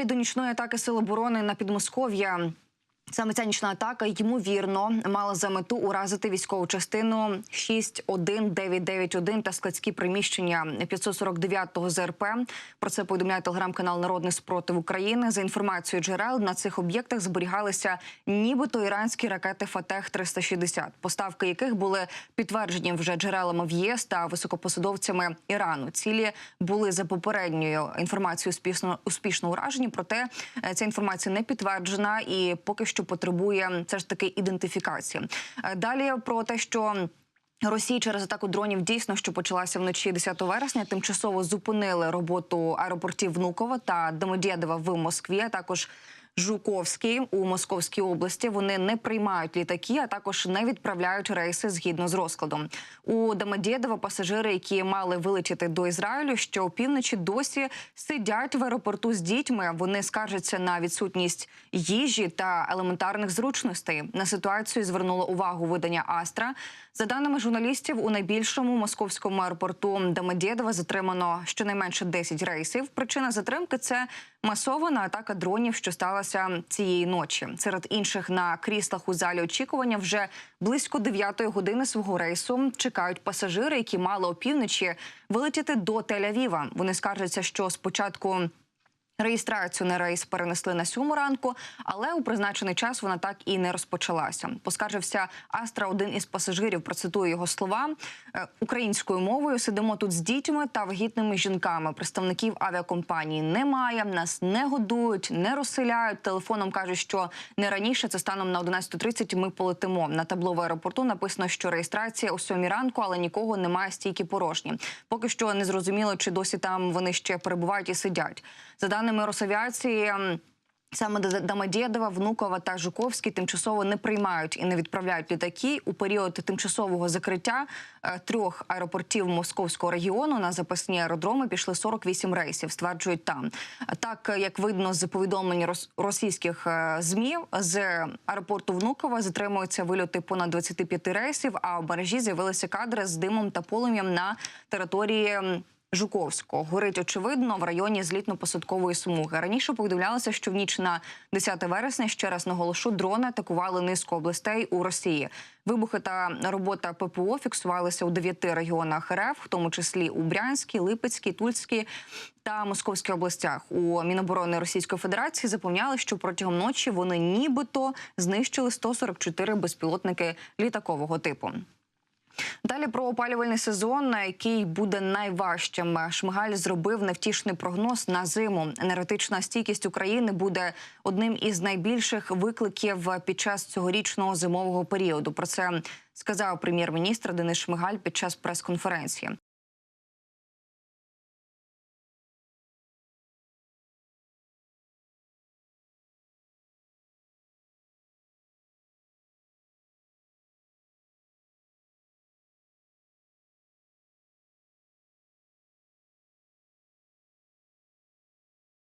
Далі до нічної атаки Сил оборони на Підмосков'я. Саме ця нічна атака ймовірно мала за мету уразити військову частину 61991 та складські приміщення 549-го ЗРП. Про це повідомляє телеграм-канал Народний спротив України. За інформацією джерел на цих об'єктах зберігалися нібито іранські ракети Фатех 360 поставки яких були підтверджені вже джерелами в ЄС та високопосадовцями Ірану. Цілі були за попередньою інформацією успішно успішно уражені. Проте е, ця інформація не підтверджена і поки що потребує все ж таки ідентифікації. Е, Далі про те, що Росії через атаку дронів дійсно, що почалася вночі 10 вересня, тимчасово зупинили роботу аеропортів Внуково та Домодєдова в Москві. а Також Жуковський у Московській області вони не приймають літаки, а також не відправляють рейси згідно з розкладом. У Домодєдово пасажири, які мали вилетіти до Ізраїлю, що опівночі досі сидять в аеропорту з дітьми. Вони скаржаться на відсутність їжі та елементарних зручностей. На ситуацію звернуло увагу видання Астра. За даними журналістів, у найбільшому московському аеропорту Домодєдова затримано щонайменше 10 рейсів. Причина затримки це масована атака дронів, що сталася цієї ночі. Серед інших на кріслах у залі очікування вже близько 9 години свого рейсу чекають пасажири, які мали опівночі вилетіти до Тель-Авіва. Вони скаржаться, що спочатку. Реєстрацію на рейс перенесли на сьому ранку, але у призначений час вона так і не розпочалася. Поскаржився Астра, один із пасажирів. Процитую його слова «Е, українською мовою. Сидимо тут з дітьми та вагітними жінками. Представників авіакомпанії немає. Нас не годують, не розселяють. Телефоном кажуть, що не раніше це станом на 11.30 Ми полетимо. На табло в аеропорту написано, що реєстрація о 7 ранку, але нікого немає стійки порожні. Поки що не зрозуміло, чи досі там вони ще перебувають і сидять. За даними Росавіації. Саме Д- Домодєдова, Внукова та Жуковський тимчасово не приймають і не відправляють літаки у період тимчасового закриття е, трьох аеропортів московського регіону на запасні аеродроми пішли 48 рейсів. Стверджують там. Так як видно з повідомлень рос- російських е, змі з аеропорту Внукова затримуються вильоти понад 25 рейсів. А в мережі з'явилися кадри з димом та полум'ям на території. Жуковського горить очевидно в районі злітно-посадкової смуги. Раніше повідомлялося, що в ніч на 10 вересня ще раз наголошу, дрони атакували низку областей у Росії. Вибухи та робота ППО фіксувалися у дев'яти регіонах РФ, в тому числі у Брянській, Липецькій, Тульській та Московській областях. У Міноборони Російської Федерації запевняли, що протягом ночі вони нібито знищили 144 безпілотники літакового типу. Далі про опалювальний сезон, який буде найважчим. Шмигаль зробив невтішний прогноз на зиму. Енергетична стійкість України буде одним із найбільших викликів під час цьогорічного зимового періоду. Про це сказав прем'єр-міністр Денис Шмигаль під час прес-конференції.